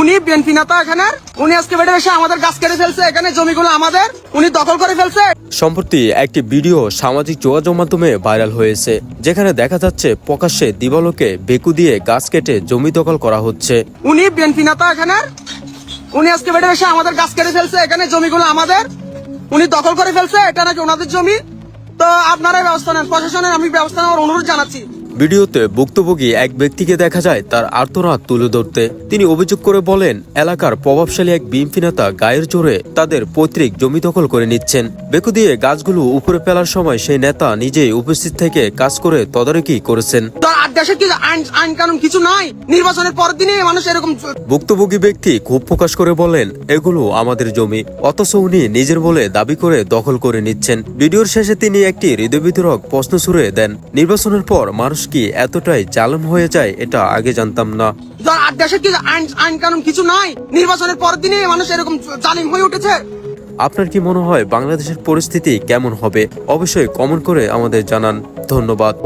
উনি বিএনপি নেতা এখানে উনি আজকে বেড়ে এসে আমাদের গাছ কেটে ফেলছে এখানে জমিগুলো আমাদের উনি দখল করে ফেলছে। সম্প্রতি একটি ভিডিও সামাজিক যোগাযোগ মাধ্যমে ভাইরাল হয়েছে যেখানে দেখা যাচ্ছে প্রকাশ্যে দিবালোকে বেকু দিয়ে গাছ কেটে জমি দখল করা হচ্ছে। উনি বিএনপি নেতা এখানে উনি আজকে বেড়ে এসে আমাদের গাছ কেটে ফেলছে এখানে জমিগুলো আমাদের উনি দখল করে ফেলছে এটা নাকি ওনাদের জমি? তো আপনারাই ব্যবস্থা নেন প্রশাসনের আমি ব্যবস্থা নেওয়ার অনুরোধ জানাচ্ছি। ভিডিওতে ভুক্তভোগী এক ব্যক্তিকে দেখা যায় তার আর্তনাদ তুলে ধরতে। তিনি অভিযোগ করে বলেন, এলাকার প্রভাবশালী এক বিএমপি নেতা গায়ের জোরে তাদের পৈতৃক জমি দখল করে নিচ্ছেন। বেকু দিয়ে গাছগুলো উপরে ফেলার সময় সেই নেতা নিজেই উপস্থিত থেকে কাজ করে তদারকি করেছেন। দেশে কি আইন আইন কানুন কিছু নাই? নির্বাচনের পরের দিনে মানুষ এরকম ভুক্তভোগী ব্যক্তি ক্ষোভ প্রকাশ করে বলেন এগুলো আমাদের জমি। অথচ উনি নিজের বলে দাবি করে দখল করে নিচ্ছেন। ভিডিওর শেষে তিনি একটি হৃদয়বিতরক প্রশ্ন ছুড়ে দেন নির্বাচনের পর মানুষ কি এতটাই জালেম হয়ে যায় এটা আগে জানতাম না। আর দেশে কি আইন আইন কানুন কিছু নাই? নির্বাচনের পরের দিনে মানুষ এরকম জালিম হয়ে উঠেছে? আপনার কি মনে হয় বাংলাদেশের পরিস্থিতি কেমন হবে? অবশ্যই কমেন্ট করে আমাদের জানান। ধন্যবাদ।